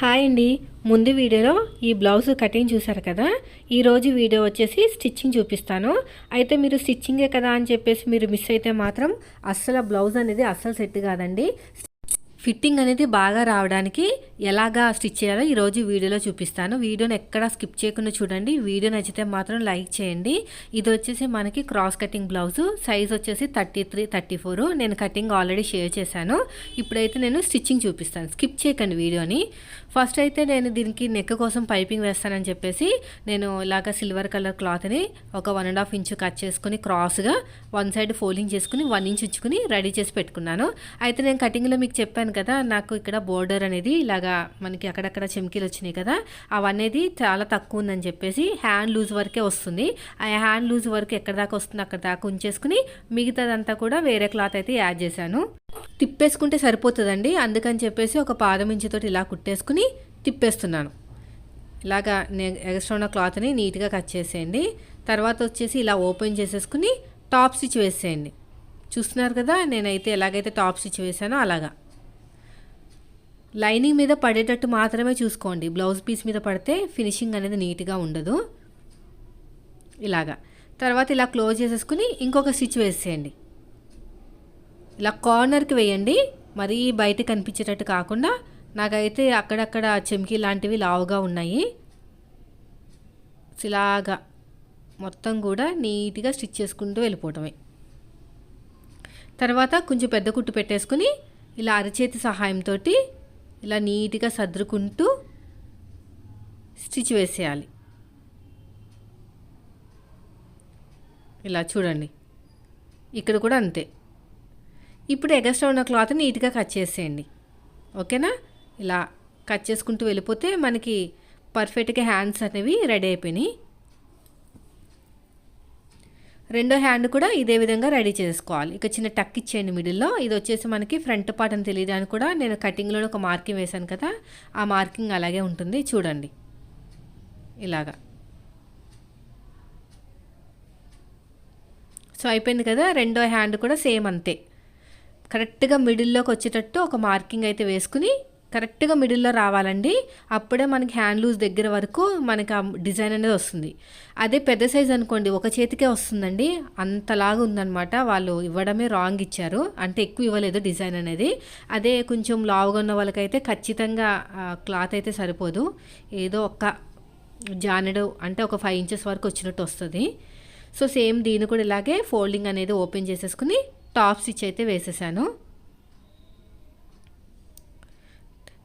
Hi అండి. ముందు వీడియోలో ఈ బ్లౌజ్ కటింగ్ చూసారు కదా? ఈరోజు వీడియో వచ్చేసి స్టిచ్చింగ్ చూపిస్తాను. అయితే మీరు స్టిచ్చింగే కదా అని చెప్పేసి మీరు మిస్ అయితే మాత్రం అస్సలు బ్లౌజ్ అనేది అస్సలు సెట్ కాదండి. ఫిట్టింగ్ అనేది బాగా రావడానికి ఎలాగా స్టిచ్ చేయాలో ఈరోజు వీడియోలో చూపిస్తాను. వీడియోని ఎక్కడ స్కిప్ చేయకుండా చూడండి. వీడియో నచ్చితే మాత్రం లైక్ చేయండి. ఇది వచ్చేసి మనకి క్రాస్ కటింగ్ బ్లౌజ్. సైజ్ వచ్చేసి థర్టీ త్రీ థర్టీ ఫోర్. నేను కటింగ్ ఆల్రెడీ షేర్ చేశాను. ఇప్పుడైతే నేను స్టిచ్చింగ్ చూపిస్తాను. స్కిప్ చేయకండి వీడియోని. ఫస్ట్ అయితే నేను దీనికి నెక్ కోసం పైపింగ్ వేస్తానని చెప్పేసి నేను ఇలాగ సిల్వర్ కలర్ క్లాత్ని ఒక one and half inch cut చేసుకుని క్రాస్గా వన్ సైడ్ ఫోల్డింగ్ చేసుకుని వన్ ఇంచ్ ఉంచుకుని రెడీ చేసి పెట్టుకున్నాను. అయితే నేను కటింగ్లో మీకు చెప్పాను కదా నాకు ఇక్కడ బోర్డర్ అనేది ఇలాగా మనకి అక్కడక్కడ చెమ్కీలు వచ్చినాయి కదా అవనేది చాలా తక్కువ ఉందని చెప్పేసి హ్యాండ్ లూజ్ వరకే వస్తుంది. ఆ హ్యాండ్ లూజ్ వరకు ఎక్కడ దాకా వస్తుంది అక్కడ దాకా ఉంచేసుకుని మిగతాదంతా కూడా వేరే క్లాత్ అయితే యాడ్ చేశాను. తిప్పేసుకుంటే సరిపోతుందండి అందుకని చెప్పేసి ఒక పాదం ఇంచుతోటి ఇలా కుట్టేసుకుని తిప్పేస్తున్నాను. ఇలాగా ఎక్స్ట్రా ఉన్న క్లాత్ని నీట్గా కట్ చేసేయండి. తర్వాత వచ్చేసి ఇలా ఓపెన్ చేసేసుకుని టాప్ స్టిచ్ వేసేయండి. చూస్తున్నారు కదా నేనైతే ఎలాగైతే టాప్ స్టిచ్ వేసానో అలాగా. లైనింగ్ మీద పడేటట్టు మాత్రమే చూసుకోండి. బ్లౌజ్ పీస్ మీద పడితే ఫినిషింగ్ అనేది నీట్గా ఉండదు. ఇలాగా. తర్వాత ఇలా క్లోజ్ చేసేసుకుని ఇంకొక స్టిచ్ వేసేయండి. ఇలా కార్నర్కి వేయండి. మరీ బయట కనిపించేటట్టు కాకుండా నాకైతే అక్కడక్కడ చెమ్కి లాంటివి లావుగా ఉన్నాయి. ఇలాగా మొత్తం కూడా నీట్గా స్టిచ్ చేసుకుంటూ వెళ్ళిపోవటమే. తర్వాత కొంచెం పెద్ద కుట్టు పెట్టేసుకుని ఇలా అరచేతి సహాయంతో ఇలా నీట్గా సర్దుకుంటూ స్టిచ్ వేసేయాలి. ఇలా చూడండి. ఇక్కడ కూడా అంతే. ఇప్పుడు ఎగస్ట్రా ఉన్న క్లాత్ నీట్గా కట్ చేసేయండి. ఓకేనా? ఇలా కట్ చేసుకుంటూ వెళ్ళిపోతే మనకి పర్ఫెక్ట్గా హ్యాండ్స్ అనేవి రెడీ అయిపోయినాయి. రెండో హ్యాండ్ కూడా ఇదే విధంగా రెడీ చేసుకోవాలి. ఇక చిన్న టక్ ఇచ్చేయండి మిడిల్లో. ఇది వచ్చేసి మనకి ఫ్రంట్ పార్ట్ అని తెలియడానికి కూడా నేను కటింగ్లో ఒక మార్కింగ్ వేశాను కదా ఆ మార్కింగ్ అలాగే ఉంటుంది. చూడండి. ఇలాగా. సో అయిపోయింది కదా? రెండో హ్యాండ్ కూడా సేమ్ అంతే. కరెక్ట్గా మిడిల్లోకి వచ్చేటట్టు ఒక మార్కింగ్ అయితే వేసుకుని కరెక్ట్గా మిడిల్లో రావాలండి. అప్పుడే మనకి హ్యాండ్ లూజ్ దగ్గర వరకు మనకి ఆ డిజైన్ అనేది వస్తుంది. అదే పెద్ద సైజ్ అనుకోండి ఒక చేతికే వస్తుందండి. అంతలాగా ఉందనమాట వాళ్ళు ఇవ్వడమే రాంగ్ ఇచ్చారు. అంటే ఎక్కువ ఇవ్వలేదు డిజైన్ అనేది. అదే కొంచెం లావుగా ఉన్న వాళ్ళకైతే ఖచ్చితంగా క్లాత్ అయితే సరిపోదు. ఏదో ఒక జానెడు అంటే ఒక ఫైవ్ ఇంచెస్ వరకు వచ్చినట్టు వస్తుంది. సో సేమ్ దీన్ని కూడా ఇలాగే ఫోల్డింగ్ అనేది ఓపెన్ చేసేసుకుని టాప్ స్టిచ్ అయితే వేసేసాను.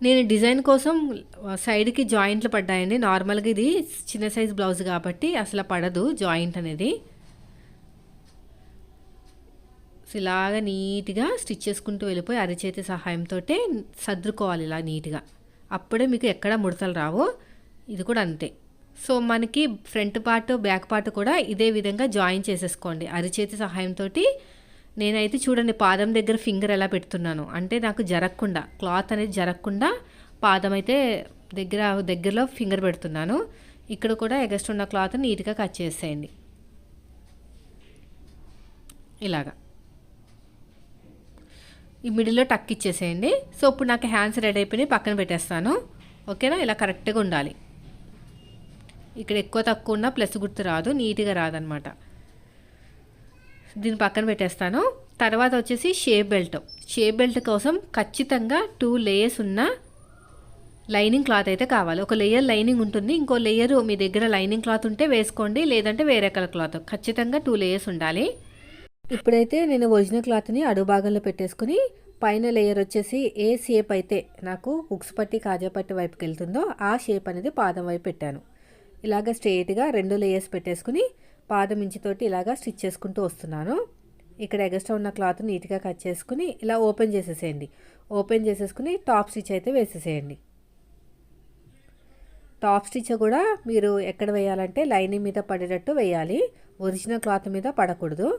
నేను డిజైన్ కోసం సైడ్కి జాయింట్లు పడ్డాయండి. నార్మల్గా ఇది చిన్న సైజ్ బ్లౌజ్ కాబట్టి అసలు పడదు జాయింట్ అనేది. ఇలాగా నీట్గా స్టిచ్ చేసుకుంటూ వెళ్ళిపోయి అరిచేతి సహాయంతో సర్దుకోవాలి ఇలా నీట్గా. అప్పుడే మీకు ఎక్కడ ముడతలు రావు. ఇది కూడా అంతే. సో మనకి ఫ్రంట్ పార్ట్ బ్యాక్ పార్ట్ కూడా ఇదే విధంగా జాయిన్ చేసేసుకోండి. అరిచేతి సహాయంతో నేనైతే చూడండి పాదం దగ్గర ఫింగర్ ఎలా పెడుతున్నాను. అంటే నాకు జరగకుండా క్లాత్ అనేది జరగకుండా పాదం అయితే దగ్గర దగ్గరలో ఫింగర్ పెడుతున్నాను. ఇక్కడ కూడా ఎగస్ట్ ఉన్న క్లాత్ నీట్గా కట్ చేసేయండి. ఇలాగా. ఈ మిడిల్లో టక్ ఇచ్చేసేయండి. సో ఇప్పుడు నాకు హ్యాండ్స్ రెడీ అయిపోయి పక్కన పెట్టేస్తాను. ఓకేనా? ఇలా కరెక్ట్గా ఉండాలి. ఇక్కడ ఎక్కువ తక్కువ ఉన్న ప్లస్ గుర్తు రాదు నీట్గా రాదనమాట. దీన్ని పక్కన పెట్టేస్తాను. తర్వాత వచ్చేసి షేప్ బెల్ట్. షేప్ బెల్ట్ కోసం ఖచ్చితంగా టూ లేయర్స్ ఉన్న లైనింగ్ క్లాత్ అయితే కావాలి. ఒక లేయర్ లైనింగ్ ఉంటుంది. ఇంకో లేయర్ మీ దగ్గర లైనింగ్ క్లాత్ ఉంటే వేసుకోండి. లేదంటే వేరే కలర్ క్లాత్. ఖచ్చితంగా టూ లేయర్స్ ఉండాలి. ఇప్పుడైతే నేను ఒరిజినల్ క్లాత్ని అడుగు భాగంలో పెట్టేసుకుని పైన లేయర్ వచ్చేసి ఏ షేప్ అయితే నాకు ఉక్స్ పట్టి కాజా పట్టి వైపుకి వెళ్తుందో ఆ షేప్ అనేది పాదం వైపు పెట్టాను. ఇలాగ స్ట్రెయిట్గా రెండు లేయర్స్ పెట్టేసుకుని పాదం ఇంచుతోటి ఇలాగా స్టిచ్ చేసుకుంటూ వస్తున్నాను. ఇక్కడ ఎగస్ట్రా ఉన్న క్లాత్ నీట్గా కట్ చేసుకుని ఇలా ఓపెన్ చేసేసేయండి. ఓపెన్ చేసేసుకుని టాప్ స్టిచ్ అయితే వేసేసేయండి. టాప్ స్టిచ్ కూడా మీరు ఎక్కడ వేయాలంటే లైనింగ్ మీద పడేటట్టు వేయాలి. ఒరిజినల్ క్లాత్ మీద పడకూడదు.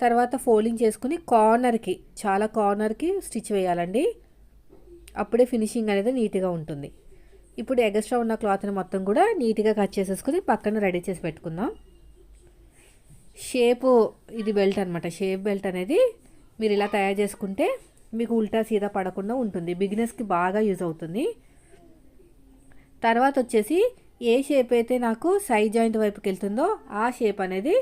తర్వాత ఫోల్డింగ్ చేసుకుని కార్నర్కి చాలా కార్నర్కి స్టిచ్ వేయాలండి. అప్పుడే ఫినిషింగ్ అనేది నీట్గా ఉంటుంది. ఇప్పుడు ఎగస్ట్రా ఉన్న క్లాత్ని మొత్తం కూడా నీట్గా కట్ చేసేసుకుని పక్కన రెడీ చేసి పెట్టుకుందాం. షేపు ఇది బెల్ట్ అనమాట షేప్ బెల్ట్ అనేది మీరు ఇలా తయారు చేసుకుంటే మీకు ఉల్టా సీదా పడకుండా ఉంటుంది. బిగినర్స్కి బాగా యూజ్ అవుతుంది. తర్వాత వచ్చేసి ఏ షేప్ అయితే నాకు సైడ్ జాయింట్ వైపుకి వెళ్తుందో ఆ షేప్ అనేది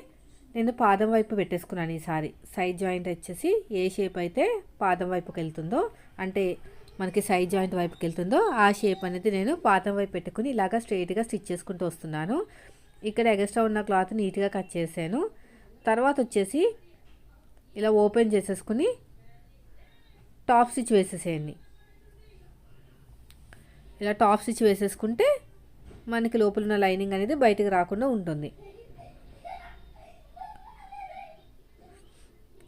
నేను పాదం వైపు పెట్టేసుకున్నాను ఈసారి. సైడ్ జాయింట్ వచ్చేసి ఏ షేప్ అయితే పాదం వైపుకి వెళ్తుందో అంటే మనకి సైడ్ జాయింట్ వైపుకి వెళ్తుందో ఆ షేప్ అనేది నేను పాదం వైపు పెట్టుకుని ఇలాగా స్ట్రైట్గా స్టిచ్ చేసుకుంటూ వస్తున్నాను. ఇక్కడ ఎగస్ట్రా ఉన్న క్లాత్ నీట్గా కట్ చేశాను. తర్వాత వచ్చేసి ఇలా ఓపెన్ చేసేసుకుని టాప్ స్టిచ్ వేసేసేయండి. ఇలా టాప్ స్టిచ్ వేసేసుకుంటే మనకి లోపల ఉన్న లైనింగ్ అనేది బయటకు రాకుండా ఉంటుంది.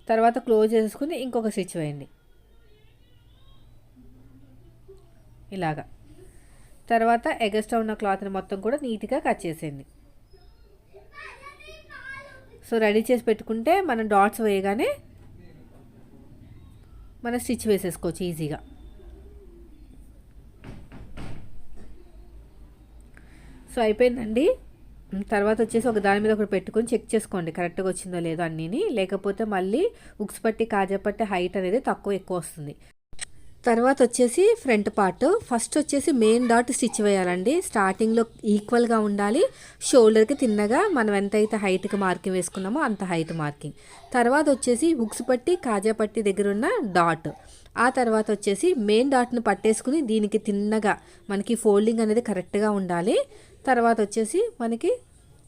తర్వాత క్లోజ్ చేసుకుని ఇంకొక స్టిచ్ వేయండి. ఇలాగా. తర్వాత ఎగస్ట్రా ఉన్న క్లాత్ని మొత్తం కూడా నీట్గా కట్ చేసేయండి. సో రెడీ చేసి పెట్టుకుంటే మనం డాట్స్ వేయగానే మనం స్టిచ్ వేసేసుకోవచ్చు ఈజీగా. సో అయిపోయిందండి. తర్వాత వచ్చేసి ఒక దాని మీద ఒకటి పెట్టుకొని చెక్ చేసుకోండి కరెక్ట్గా వచ్చిందో లేదో అన్నీని. లేకపోతే మళ్ళీ ఉక్స్ పట్టి కాజా పట్టి హైట్ అనేది తక్కువ ఎక్కువ వస్తుంది. తర్వాత వచ్చేసి ఫ్రంట్ పార్ట్. ఫస్ట్ వచ్చేసి మెయిన్ డాట్ స్టిచ్ వేయాలండి. స్టార్టింగ్లో ఈక్వల్గా ఉండాలి. షోల్డర్కి తిన్నగా మనం ఎంతైతే హైట్కి మార్కింగ్ వేసుకున్నామో అంత హైట్ మార్కింగ్. తర్వాత వచ్చేసి ఉక్స్ పట్టి కాజా పట్టి దగ్గర ఉన్న డాట్. ఆ తర్వాత వచ్చేసి మెయిన్ డాట్ను పట్టేసుకుని దీనికి తిన్నగా మనకి ఫోల్డింగ్ అనేది కరెక్ట్గా ఉండాలి. తర్వాత వచ్చేసి మనకి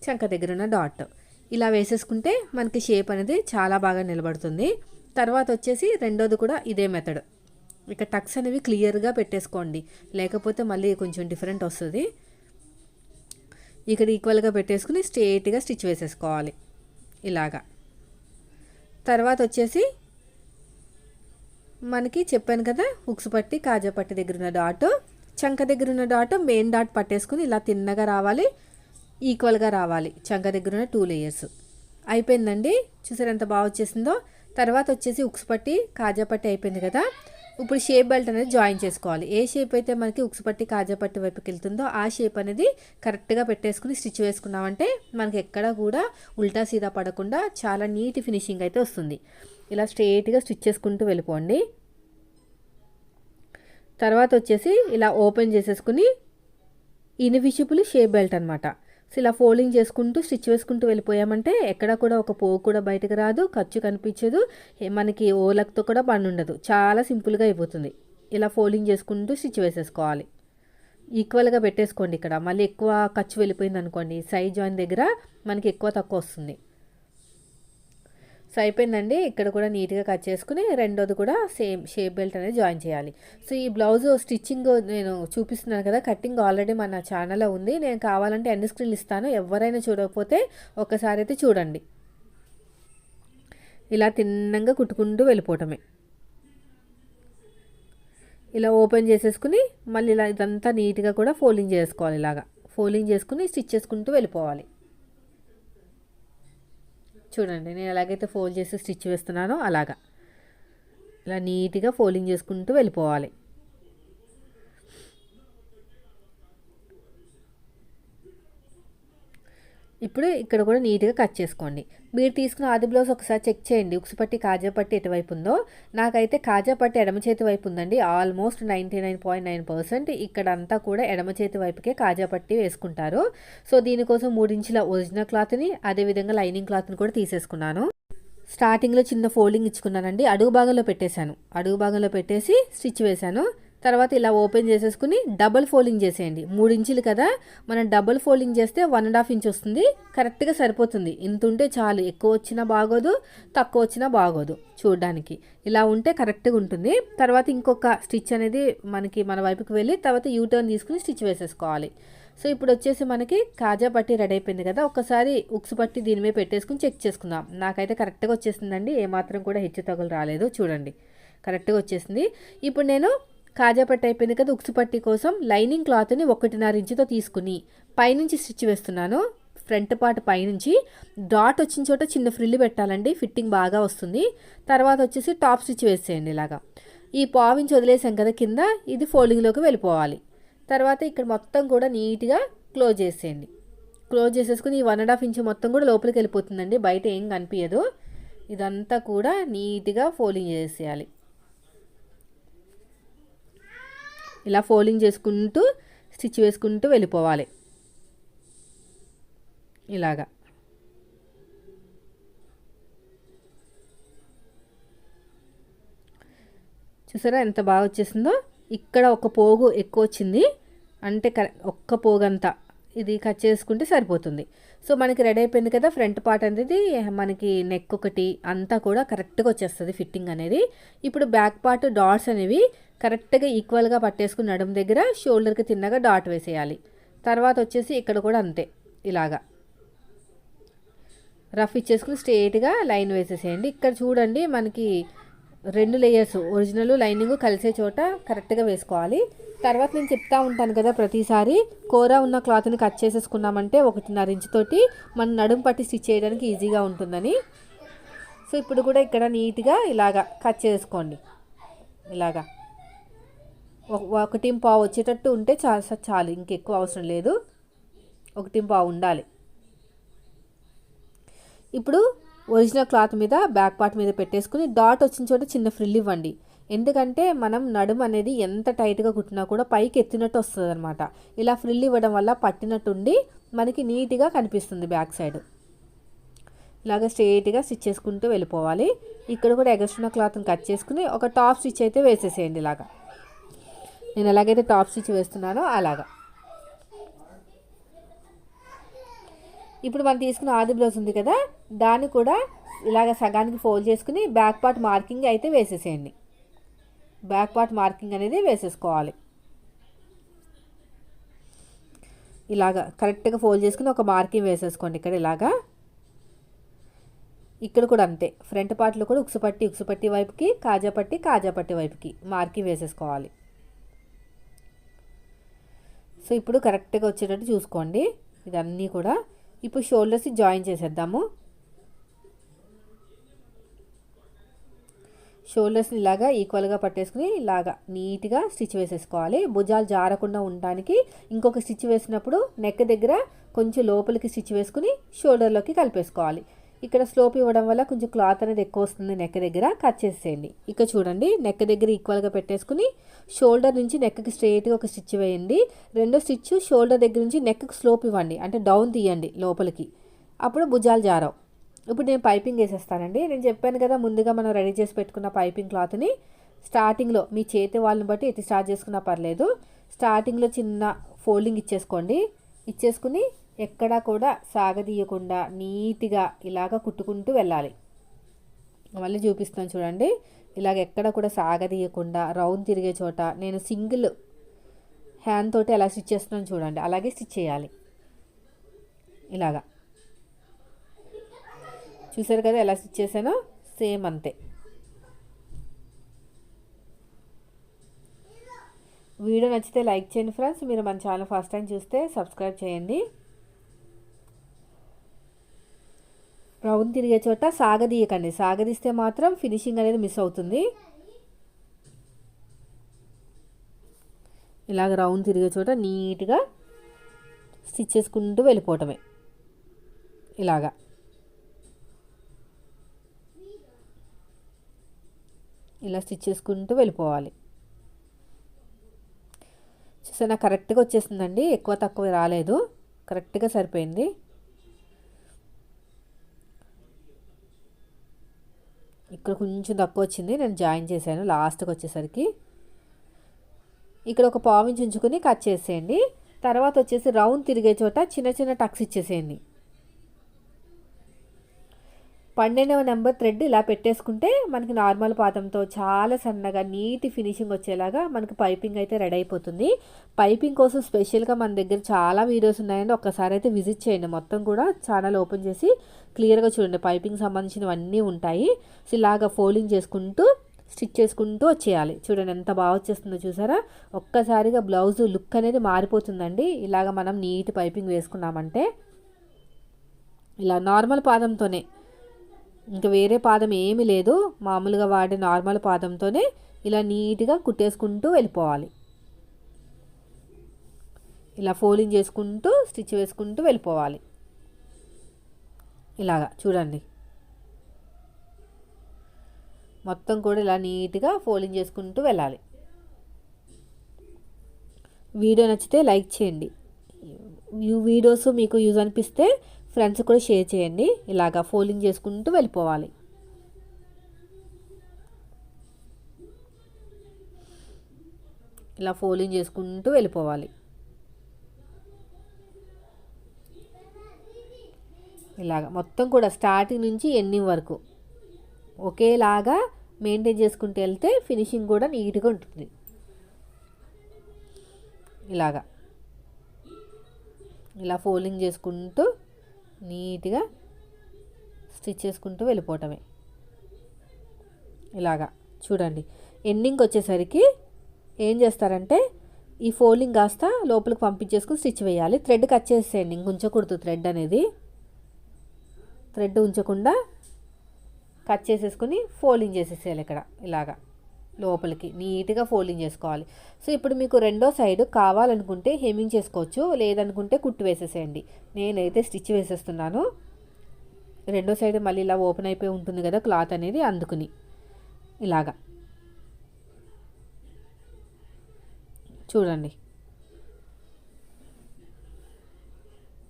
చంక దగ్గర ఉన్న డాట్. ఇలా వేసేసుకుంటే మనకి షేప్ అనేది చాలా బాగా నిలబడుతుంది. తర్వాత వచ్చేసి రెండోది కూడా ఇదే మెథడ్. ఇక టక్స్ అనేవి క్లియర్గా పెట్టేసుకోండి. లేకపోతే మళ్ళీ కొంచెం డిఫరెంట్ వస్తుంది. ఇక్కడ ఈక్వల్గా పెట్టేసుకుని స్ట్రేట్గా స్టిచ్ వేసేసుకోవాలి. ఇలాగా. తర్వాత వచ్చేసి మనకి చెప్పాను కదా ఉక్స్ పట్టి కాజా పట్టి దగ్గర ఉన్న డాట్ చంక దగ్గర ఉన్న డాట్ మెయిన్ డాట్ పట్టేసుకుని ఇలా తిన్నగా రావాలి ఈక్వల్గా రావాలి. చంక దగ్గర ఉన్న టూ లేయర్స్. అయిపోయిందండి. చూసారు ఎంత బాగా వచ్చేసిందో? తర్వాత వచ్చేసి ఉక్స్ పట్టి కాజా పట్టి అయిపోయింది కదా. ఇప్పుడు షేప్ బెల్ట్ అనేది జాయిన్ చేసుకోవాలి. ఏ షేప్ అయితే మనకి ఉక్స్ పట్టి కాజా పట్టి వైపుకి వెళ్తుందో ఆ షేప్ అనేది కరెక్ట్గా పెట్టేసుకుని స్టిచ్ వేసుకున్నామంటే మనకి ఎక్కడ కూడా ఉల్టా సీదా పడకుండా చాలా నీట్ ఫినిషింగ్ అయితే వస్తుంది. ఇలా స్ట్రేట్గా స్టిచ్ చేసుకుంటూ వెళ్ళిపోండి. తర్వాత వచ్చేసి ఇలా ఓపెన్ చేసేసుకుని ఇన్విజిబుల్ షేప్ బెల్ట్ అనమాట సో ఇలా ఫోల్డింగ్ చేసుకుంటూ స్టిచ్ వేసుకుంటూ వెళ్ళిపోయామంటే ఎక్కడ కూడా ఒక పోగు కూడా బయటకు రాదు ఖర్చు కనిపించదు మనకి ఓలక్తో కూడా పని ఉండదు. చాలా సింపుల్గా అయిపోతుంది. ఇలా ఫోల్డింగ్ చేసుకుంటూ స్టిచ్ వేసేసుకోవాలి. ఈక్వల్గా పెట్టేసుకోండి ఇక్కడ. మళ్ళీ ఎక్కువ ఖర్చు వెళ్ళిపోయింది అనుకోండి సైజ్ జాయిన్ దగ్గర మనకి ఎక్కువ తక్కువ వస్తుంది. సో అయిపోయిందండి. ఇక్కడ కూడా నీట్గా కట్ చేసుకుని రెండోది కూడా సేమ్ షేప్ బెల్ట్ అనేది జాయిన్ చేయాలి. సో ఈ బ్లౌజ్ స్టిచ్చింగ్ నేను చూపిస్తున్నాను కదా కటింగ్ ఆల్రెడీ మన ఛానల్లో ఉంది. నేను కావాలంటే ఎండ్ స్క్రీన్ ఇస్తాను. ఎవరైనా చూడకపోతే ఒక్కసారి అయితే చూడండి. ఇలా తిన్నంగా కుట్టుకుంటూ వెళ్ళిపోవటమే. ఇలా ఓపెన్ చేసేసుకుని మళ్ళీ ఇలా ఇదంతా నీట్గా కూడా ఫోల్డింగ్ చేసుకోవాలి ఇలాగా. ఫోల్డింగ్ చేసుకుని స్టిచ్ చేసుకుంటూ వెళ్ళిపోవాలి. చూడండి నేను ఎలాగైతే ఫోల్డ్ చేసి స్టిచ్ వేస్తున్నానో అలాగా. ఇలా నీట్గా ఫోల్డింగ్ చేసుకుంటూ వెళ్ళిపోవాలి. ఇప్పుడు ఇక్కడ కూడా నీట్గా కట్ చేసుకోండి. మీరు తీసుకున్న ఆది బ్లౌజ్ ఒకసారి చెక్ చేయండి. ఉక్సుపట్టి కాజా పట్టి ఎటువైపు ఉందో. నాకైతే కాజా పట్టి ఎడమ చేతి వైపు ఉందండి. Almost ninety nine point nine percent ఇక్కడ అంతా కూడా ఎడమ చేతి వైపుకే కాజా పట్టి వేసుకుంటారు. సో దీనికోసం మూడించుల ఒరిజినల్ క్లాత్ని అదేవిధంగా లైనింగ్ క్లాత్ని కూడా తీసేసుకున్నాను. స్టార్టింగ్లో చిన్న ఫోల్డింగ్ ఇచ్చుకున్నానండి. అడుగు భాగంలో పెట్టేశాను. అడుగు భాగంలో పెట్టేసి స్టిచ్ వేశాను. తర్వాత ఇలా ఓపెన్ చేసేసుకుని డబల్ ఫోల్డింగ్ చేసేయండి. మూడు ఇంచులు కదా మనం డబల్ ఫోల్డింగ్ చేస్తే వన్ అండ్ హాఫ్ ఇంచ్ వస్తుంది. కరెక్ట్గా సరిపోతుంది. ఇంత ఉంటే చాలు. ఎక్కువ వచ్చినా బాగోదు తక్కువ వచ్చినా బాగోదు చూడడానికి. ఇలా ఉంటే కరెక్ట్గా ఉంటుంది. తర్వాత ఇంకొక స్టిచ్ అనేది మనకి మన వైపుకి వెళ్ళి తర్వాత యూటర్న్ తీసుకుని స్టిచ్ వేసేసుకోవాలి. సో ఇప్పుడు వచ్చేసి మనకి కాజా పట్టి రెడీ అయిపోయింది కదా ఒకసారి ఉక్స్ పట్టి దీని మీద పెట్టేసుకుని చెక్ చేసుకుందాం. నాకైతే కరెక్ట్గా వచ్చేసిందండి. ఏమాత్రం కూడా హెచ్చు తగులు రాలేదు. చూడండి. కరెక్ట్గా వచ్చేసింది. ఇప్పుడు నేను కాజాపట్టి అయిపోయింది కదా ఉక్సు పట్టి కోసం లైనింగ్ క్లాత్ని ఒకటిన్నర ఇంచుతో తీసుకుని పైనుంచి స్టిచ్ వేస్తున్నాను. ఫ్రంట్ పార్ట్ పైనుంచి డాట్ వచ్చిన చోట చిన్న ఫ్రిల్లు పెట్టాలండి ఫిట్టింగ్ బాగా వస్తుంది. తర్వాత వచ్చేసి టాప్ స్టిచ్ వేసేయండి ఇలాగా. ఈ పావించి వదిలేసాం కదా కింద ఇది ఫోల్డింగ్లోకి వెళ్ళిపోవాలి. తర్వాత ఇక్కడ మొత్తం కూడా నీట్గా క్లోజ్ చేసేయండి. క్లోజ్ చేసేసుకుని ఈ వన్ అండ్ హాఫ్ ఇంచ్ మొత్తం కూడా లోపలికి వెళ్ళిపోతుందండి బయట ఏం కనిపించదు ఇదంతా కూడా నీట్గా ఫోల్డింగ్ చేసేయాలి. ఇలా ఫోల్డింగ్ చేసుకుంటూ స్టిచ్ వేసుకుంటూ వెళ్ళిపోవాలి. ఇలాగా. చూసారా ఎంత బాగా వచ్చేసిందో? ఇక్కడ ఒక పోగు ఎక్కువ వచ్చింది. అంటే ఒక్క పోగంతా. ఇది కట్ చేసుకుంటే సరిపోతుంది. సో మనకి రెడీ అయిపోయింది కదా ఫ్రంట్ పార్ట్ అనేది మనకి నెక్ ఒకటి అంతా కూడా కరెక్ట్గా వచ్చేస్తుంది ఫిట్టింగ్ అనేది. ఇప్పుడు బ్యాక్ పార్ట్ డాట్స్ అనేవి కరెక్ట్గా ఈక్వల్గా పట్టేసుకుని నడుము దగ్గర షోల్డర్కి తిన్నగా డాట్ వేసేయాలి. తర్వాత వచ్చేసి ఇక్కడ కూడా అంతే ఇలాగా. రఫ్ ఇచ్చేసుకుని స్ట్రేట్గా లైన్ వేసేసేయండి. ఇక్కడ చూడండి మనకి రెండు లేయర్స్ ఒరిజినల్ లైనింగ్ కలిసే చోట కరెక్ట్గా వేసుకోవాలి. తర్వాత నేను చెప్తా ఉంటాను కదా ప్రతిసారి కూర ఉన్న క్లాత్ని కట్ చేసేసుకున్నామంటే ఒకటిన్నర ఇంచు తోటి మన నడుము పట్టి స్టిచ్ చేయడానికి ఈజీగా ఉంటుందని. సో ఇప్పుడు కూడా ఇక్కడ నీట్గా ఇలాగా కట్ చేసుకోండి. ఇలాగా. ఒకటి పావు వచ్చేటట్టు ఉంటే చాలా చాలు ఇంకెక్కువ అవసరం లేదు. ఒకటి పావు ఉండాలి. ఇప్పుడు ఒరిజినల్ క్లాత్ మీద బ్యాక్ పార్ట్ మీద పెట్టేసుకుని డాట్ వచ్చిన చోట చిన్న ఫ్రిల్ ఇవ్వండి. ఎందుకంటే మనం నడుము అనేది ఎంత టైట్గా కుట్టినా కూడా పైకి ఎత్తినట్టు వస్తుంది అనమాట ఇలా ఫ్రిల్ ఇవ్వడం వల్ల పట్టినట్టుండి మనకి నీట్గా కనిపిస్తుంది బ్యాక్ సైడ్. ఇలాగ స్ట్రేట్గా స్టిచ్ చేసుకుంటూ వెళ్ళిపోవాలి. ఇక్కడ కూడా ఎగస్ట్రున్న క్లాత్ని కట్ చేసుకుని ఒక టాప్ స్టిచ్ అయితే వేసేసేయండి ఇలాగా. నేను ఎలాగైతే టాప్ స్టిచ్ వేస్తున్నానో అలాగా. ఇప్పుడు మనం తీసుకున్న ఆది బ్లౌజ్ ఉంది కదా దాన్ని కూడా ఇలాగ సగానికి ఫోల్డ్ చేసుకుని బ్యాక్ పార్ట్ మార్కింగ్ అయితే వేసేసేయండి. బ్యాక్ పార్ట్ మార్కింగ్ అనేది వేసేసుకోవాలి. ఇలాగా కరెక్ట్గా ఫోల్డ్ చేసుకుని ఒక మార్కింగ్ వేసేసుకోండి ఇక్కడ ఇలాగా. ఇక్కడ కూడా అంతే ఫ్రంట్ పార్ట్లో కూడా ఉక్సుపట్టి ఉక్సుపట్టి వైపుకి కాజాపట్టి కాజాపట్టి వైపుకి మార్కింగ్ వేసేసుకోవాలి. సో ఇప్పుడు కరెక్ట్గా వచ్చేటట్టు చూసుకోండి. ఇదన్నీ కూడా ఇప్పుడు షోల్డర్స్ జాయిన్ చేసేద్దాము. షోల్డర్స్ని ఇలాగా ఈక్వల్గా పట్టేసుకుని ఇలాగా నీట్గా స్టిచ్ వేసేసుకోవాలి. భుజాలు జారకుండా ఉండడానికి ఇంకొక స్టిచ్ వేసినప్పుడు నెక్ దగ్గర కొంచెం లోపలికి స్టిచ్ వేసుకుని షోల్డర్లోకి కలిపేసుకోవాలి. ఇక్కడ స్లోప్ ఇవ్వడం వల్ల కొంచెం క్లాత్ అనేది ఎక్కువ వస్తుంది నెక్ దగ్గర. కట్ చేసేయండి. ఇక చూడండి నెక్ దగ్గర ఈక్వల్గా పెట్టేసుకుని షోల్డర్ నుంచి నెక్కి స్ట్రైట్గా ఒక స్టిచ్ వేయండి. రెండో స్టిచ్ షోల్డర్ దగ్గర నుంచి నెక్కి స్లోప్ ఇవ్వండి. అంటే డౌన్ తీయండి లోపలికి. అప్పుడు భుజాలు జారావు. ఇప్పుడు నేను పైపింగ్ వేసేస్తానండి. నేను చెప్పాను కదా ముందుగా మనం రెడీ చేసి పెట్టుకున్న పైపింగ్ క్లాత్ని స్టార్టింగ్లో మీ చేతి వాళ్ళని బట్టి ఎత్తి స్టార్ట్ చేసుకున్నా పర్లేదు. స్టార్టింగ్లో చిన్న ఫోల్డింగ్ ఇచ్చేసుకోండి. ఇచ్చేసుకుని ఎక్కడా కూడా సాగదీయకుండా నీట్గా ఇలాగ కుట్టుకుంటూ వెళ్ళాలి. మళ్ళీ చూపిస్తాను చూడండి. ఇలాగ ఎక్కడ కూడా సాగదీయకుండా రౌండ్ తిరిగే చోట నేను సింగిల్ హ్యాండ్ తోటి ఎలా స్టిచ్ చేస్తున్నాను చూడండి. అలాగే స్టిచ్ చేయాలి. ఇలాగా. చూసారు కదా ఎలా స్టిచ్ చేశానో? సేమ్ అంతే. వీడియో నచ్చితే లైక్ చేయండి ఫ్రెండ్స్. మీరు మన ఛానల్ ఫస్ట్ టైం చూస్తే సబ్స్క్రైబ్ చేయండి. రౌండ్ తిరిగే చోట సాగదీయకండి. సాగదీస్తే మాత్రం ఫినిషింగ్ అనేది మిస్ అవుతుంది. ఇలాగ రౌండ్ తిరిగే చోట నీట్గా స్టిచ్ చేసుకుంటూ వెళ్ళిపోవటమే. ఇలాగా. ఇలా స్టిచ్ చేసుకుంటూ వెళ్ళిపోవాలి. చూసా నాకు కరెక్ట్గా వచ్చేసిందండి. ఎక్కువ తక్కువ రాలేదు. కరెక్ట్గా సరిపోయింది. ఇక్కడ కొంచెం తక్కువ వచ్చింది. నేను జాయిన్ చేశాను లాస్ట్కి వచ్చేసరికి. ఇక్కడ ఒక పావు ఇంచు ఉంచుకొని కట్ చేసేయండి. తర్వాత వచ్చేసి రౌండ్ తిరిగే చోట చిన్న చిన్న టక్స్ ఇచ్చేసేయండి. పన్నెండవ నెంబర్ థ్రెడ్ ఇలా పెట్టేసుకుంటే మనకి నార్మల్ పాదంతో చాలా సన్నగా నీటి ఫినిషింగ్ వచ్చేలాగా మనకి పైపింగ్ అయితే రెడీ అయిపోతుంది. పైపింగ్ కోసం స్పెషల్గా మన దగ్గర చాలా వీడియోస్ ఉన్నాయండి. ఒక్కసారి అయితే విజిట్ చేయండి. మొత్తం కూడా ఛానల్ ఓపెన్ చేసి క్లియర్గా చూడండి. పైపింగ్ సంబంధించినవన్నీ ఉంటాయి. సో ఇలాగా ఫోల్డింగ్ చేసుకుంటూ స్టిచ్ చేసుకుంటూ వచ్చేయాలి. చూడండి ఎంత బాగా వచ్చేస్తుందో చూసారా? ఒక్కసారిగా బ్లౌజ్ లుక్ అనేది మారిపోతుందండి. ఇలాగ మనం నీట్ పైపింగ్ వేసుకున్నామంటే ఇలా నార్మల్ పాదంతోనే ఇంకా వేరే పాదం ఏమీ లేదు. మామూలుగా వాడే నార్మల్ పాదంతోనే ఇలా నీట్గా కుట్టేసుకుంటూ వెళ్ళిపోవాలి. ఇలా ఫోల్డింగ్ చేసుకుంటూ స్టిచ్ వేసుకుంటూ వెళ్ళిపోవాలి. ఇలాగా చూడండి. మొత్తం కూడా ఇలా నీట్గా ఫోల్డింగ్ చేసుకుంటూ వెళ్ళాలి. వీడియో నచ్చితే లైక్ చేయండి. వీడియోస్ మీకు యూజ్ అనిపిస్తే ఫ్రెండ్స్ కూడా షేర్ చేయండి. ఇలాగా ఫోల్డింగ్ చేసుకుంటూ వెళ్ళిపోవాలి. ఇలా ఫోల్డింగ్ చేసుకుంటూ వెళ్ళిపోవాలి. ఇలాగ మొత్తం కూడా స్టార్టింగ్ నుంచి ఎండింగ్ వరకు ఒకేలాగా మెయింటైన్ చేసుకుంటూ వెళ్తే ఫినిషింగ్ కూడా నీట్గా ఉంటుంది. ఇలాగా. ఇలా ఫోల్డింగ్ చేసుకుంటూ నీట్గా స్టిచ్ చేసుకుంటూ వెళ్ళిపోవటమే. ఇలాగా. చూడండి. ఎండింగ్ వచ్చేసరికి ఏం చేస్తారంటే ఈ ఫోల్డింగ్ కాస్త లోపలికి పంపించేసుకుని స్టిచ్ వేయాలి. థ్రెడ్ కట్ చేసేయండి ఇంకొంచకూడదు థ్రెడ్ అనేది. థ్రెడ్ ఉంచకుండా కట్ చేసేసుకుని ఫోల్డింగ్ చేసేసేయాలి ఇక్కడ ఇలాగా. లోపలికి నీట్గా ఫోల్డింగ్ చేసుకోవాలి. సో ఇప్పుడు మీకు రెండో సైడ్ కావాలనుకుంటే హెమింగ్ చేసుకోవచ్చు లేదనుకుంటే కుట్టు వేసేసేయండి. నేనైతే స్టిచ్ వేసేస్తున్నాను. రెండో సైడ్ మళ్ళీ ఇలా ఓపెన్ అయిపోయి ఉంటుంది కదా క్లాత్ అనేది అందుకుని. ఇలాగా. చూడండి.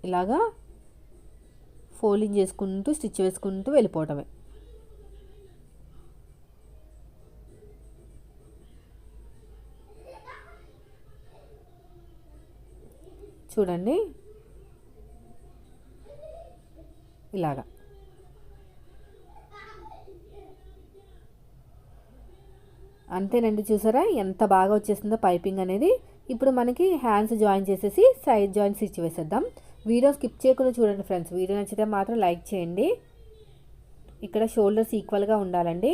ఇలాగా ఫోల్డింగ్ చేసుకుంటూ స్టిచ్ వేసుకుంటూ వెళ్ళిపోవటమే. చూడండి. ఇలాగా. అంతేనండి చూసారా? ఎంత బాగా వచ్చేసిందో పైపింగ్ అనేది. ఇప్పుడు మనకి హ్యాండ్స్ జాయిన్ చేసేసి సైడ్ జాయిన్ స్టిచ్ వేసేద్దాం వీడియో స్కిప్ చేయకుండా చూడండి ఫ్రెండ్స్. వీడియో నచ్చితే మాత్రం లైక్ చేయండి. ఇక్కడ షోల్డర్స్ ఈక్వల్గా ఉండాలండి.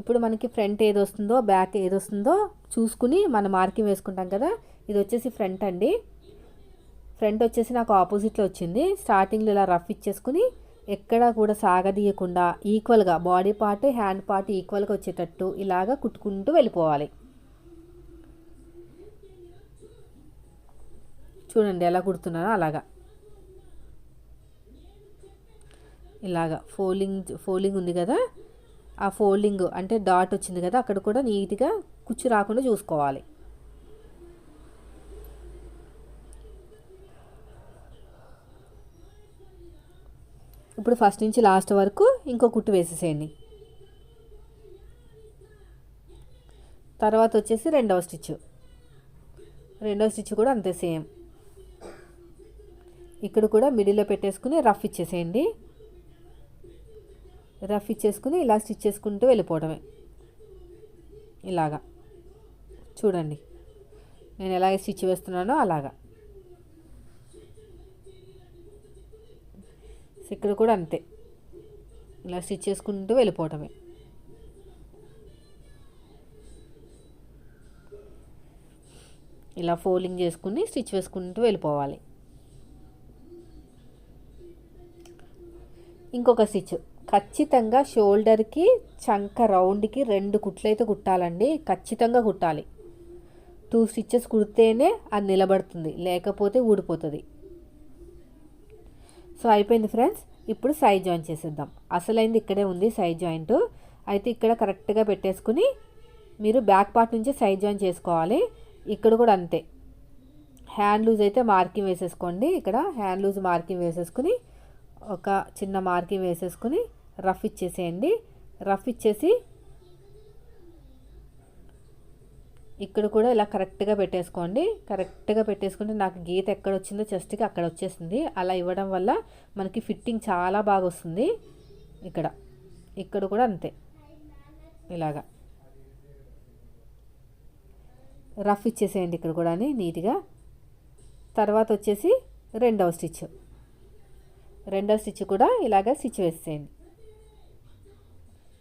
ఇప్పుడు మనకి ఫ్రంట్ ఏది వస్తుందో బ్యాక్ ఏది వస్తుందో చూసుకుని మన మార్కింగ్ వేసుకుంటాం కదా. ఇది వచ్చేసి ఫ్రంట్ అండి. ఫ్రంట్ వచ్చేసి నాకు ఆపోజిట్లో వచ్చింది. స్టార్టింగ్లో ఇలా రఫ్ ఇచ్చేసుకుని ఎక్కడా కూడా సాగదీయకుండా ఈక్వల్గా బాడీ పార్ట్ హ్యాండ్ పార్ట్ ఈక్వల్గా వచ్చేటట్టు ఇలాగా కుట్టుకుంటూ వెళ్ళిపోవాలి. చూడండి ఎలా కుడుతున్నానో అలాగా. ఇలాగా ఫోల్డింగ్ ఫోల్డింగ్ ఉంది కదా. ఆ ఫోల్డింగ్ అంటే డాట్ వచ్చింది కదా అక్కడ కూడా నీట్గా కుచ్చు రాకుండా చూసుకోవాలి. ఇప్పుడు ఫస్ట్ నుంచి లాస్ట్ వరకు ఇంకో కుట్టు వేసేసేయండి. తర్వాత వచ్చేసి రెండవ స్టిచ్. రెండవ స్టిచ్ కూడా అంతే సేమ్. ఇక్కడ కూడా మిడిల్లో పెట్టేసుకుని రఫ్ ఇచ్చేసేయండి. రఫ్ ఇచ్చేసుకుని ఇలా స్టిచ్ చేసుకుంటూ వెళ్ళిపోవడమే. ఇలాగా. చూడండి. నేను ఎలాగ స్టిచ్ వేస్తున్నానో అలాగా. ఇక్కడ కూడా అంతే. ఇలా స్టిచ్ చేసుకుంటూ వెళ్ళిపోవటమే. ఇలా ఫోల్డింగ్ చేసుకుని స్టిచ్ వేసుకుంటూ వెళ్ళిపోవాలి. ఇంకొక స్టిచ్. ఖచ్చితంగా షోల్డర్కి చంక రౌండ్కి రెండు కుట్లయితే కుట్టాలండి. ఖచ్చితంగా కుట్టాలి. టూ స్టిచ్చెస్ కుడితేనే అది నిలబడుతుంది. లేకపోతే ఊడిపోతుంది. సో అయిపోయింది ఫ్రెండ్స్ ఇప్పుడు సైజ్ జాయిన్ చేసేద్దాం. అసలైంది ఇక్కడే ఉంది సైజ్ జాయింట్ అయితే ఇక్కడ కరెక్ట్గా పెట్టేసుకుని మీరు బ్యాక్ పార్ట్ నుంచి సైజ్ జాయిన్ చేసుకోవాలి. ఇక్కడ కూడా అంతే. హ్యాండ్ లూజ్ అయితే మార్కింగ్ వేసేసుకోండి. ఇక్కడ హ్యాండ్ లూజ్ మార్కింగ్ వేసేసుకుని ఒక చిన్న మార్కింగ్ వేసేసుకుని రఫ్ ఇచ్చేసేయండి. రఫ్ ఇచ్చేసి ఇక్కడ కూడా ఇలా కరెక్ట్గా పెట్టేసుకోండి. కరెక్ట్గా పెట్టేసుకుంటే నాకు గీత ఎక్కడ వచ్చిందో చెస్ట్కి అక్కడ వచ్చేసింది అలా ఇవ్వడం వల్ల మనకి ఫిట్టింగ్ చాలా బాగా వస్తుంది ఇక్కడ. ఇక్కడ కూడా అంతే. ఇలాగా. రఫ్ ఇచ్చేసేయండి ఇక్కడ కూడా నీట్గా. తర్వాత వచ్చేసి రెండవ స్టిచ్. రెండవ స్టిచ్ కూడా ఇలాగ స్టిచ్ వేసేయండి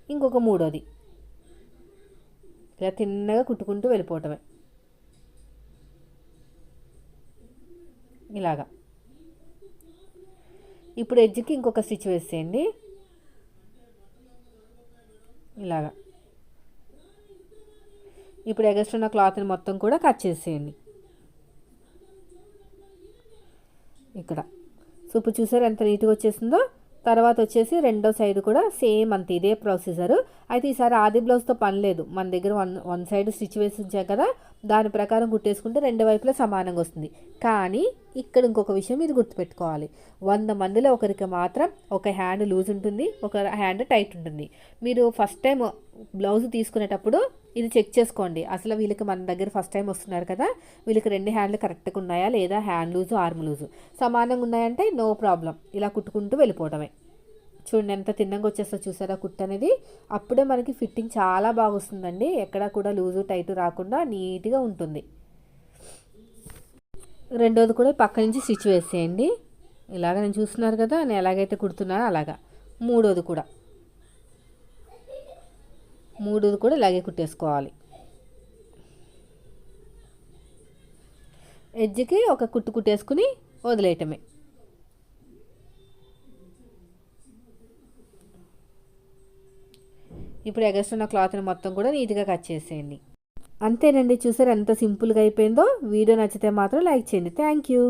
ఇంకొక మూడోది. ఇలా తిన్నగా కుట్టుకుంటూ వెళ్ళిపోవటమే. ఇలాగా. ఇప్పుడు ఎడ్జ్కి ఇంకొక స్టిచ్ వేసేయండి. ఇలాగా. ఇప్పుడు ఎగస్ట్రున్న క్లాత్ని మొత్తం కూడా కట్ చేసేయండి. ఇక్కడ. సో ఇప్పుడు చూసారు ఎంత నీట్గా వచ్చేసిందో? తర్వాత వచ్చేసి రెండో సైడ్ కూడా సేమ్ అంత ఇదే ప్రొసీజర్ అయితే ఈసారి ఆది బ్లౌజ్తో పని లేదు. మన దగ్గర వన్ వన్ సైడ్ స్టిచ్ వేసి ఉంచాం కదా దాని ప్రకారం కుట్టేసుకుంటే రెండు వైపులా సమానంగా వస్తుంది. కానీ ఇక్కడ ఇంకొక విషయం ఇది గుర్తుపెట్టుకోవాలి. వంద మందిలో ఒకరికి మాత్రం ఒక హ్యాండ్ లూజ్ ఉంటుంది ఒక హ్యాండ్ టైట్ ఉంటుంది. మీరు ఫస్ట్ టైం బ్లౌజ్ తీసుకునేటప్పుడు ఇది చెక్ చేసుకోండి. అసలు వీళ్ళకి మన దగ్గర ఫస్ట్ టైం వస్తున్నారు కదా వీళ్ళకి రెండు హ్యాండ్లు కరెక్ట్గా ఉన్నాయా లేదా హ్యాండ్ లూజు ఆర్మ్ లూజు? సమానంగా ఉన్నాయంటే నో ప్రాబ్లం. ఇలా కుట్టుకుంటూ వెళ్ళిపోవడమే. చూడండి ఎంత తిన్నంగా వచ్చేస్తో చూసారా కుట్ అనేది. అప్పుడే మనకి ఫిట్టింగ్ చాలా బాగా వస్తుందండి. ఎక్కడా కూడా లూజు టైట్ రాకుండా నీట్గా ఉంటుంది. రెండోది కూడా పక్క నుంచి స్టిచ్ వేసేయండి. ఇలాగ నేను చూస్తున్నారు కదా నేను ఎలాగైతే కుడుతున్నానో అలాగా. మూడోది కూడా. మూడోది కూడా ఇలాగే కుట్టేసుకోవాలి. ఎడ్జ్కి ఒక కుట్టు కుట్టేసుకుని వదిలేయటమే. ఇప్పుడు ఎగస్ట్రున్న క్లాత్ని మొత్తం కూడా నీట్గా కట్ చేసేయండి. అంతేనండి. చూసారు ఎంత సింపుల్గా అయిపోయిందో? వీడియో నచ్చితే మాత్రం లైక్ చేయండి. Thank you.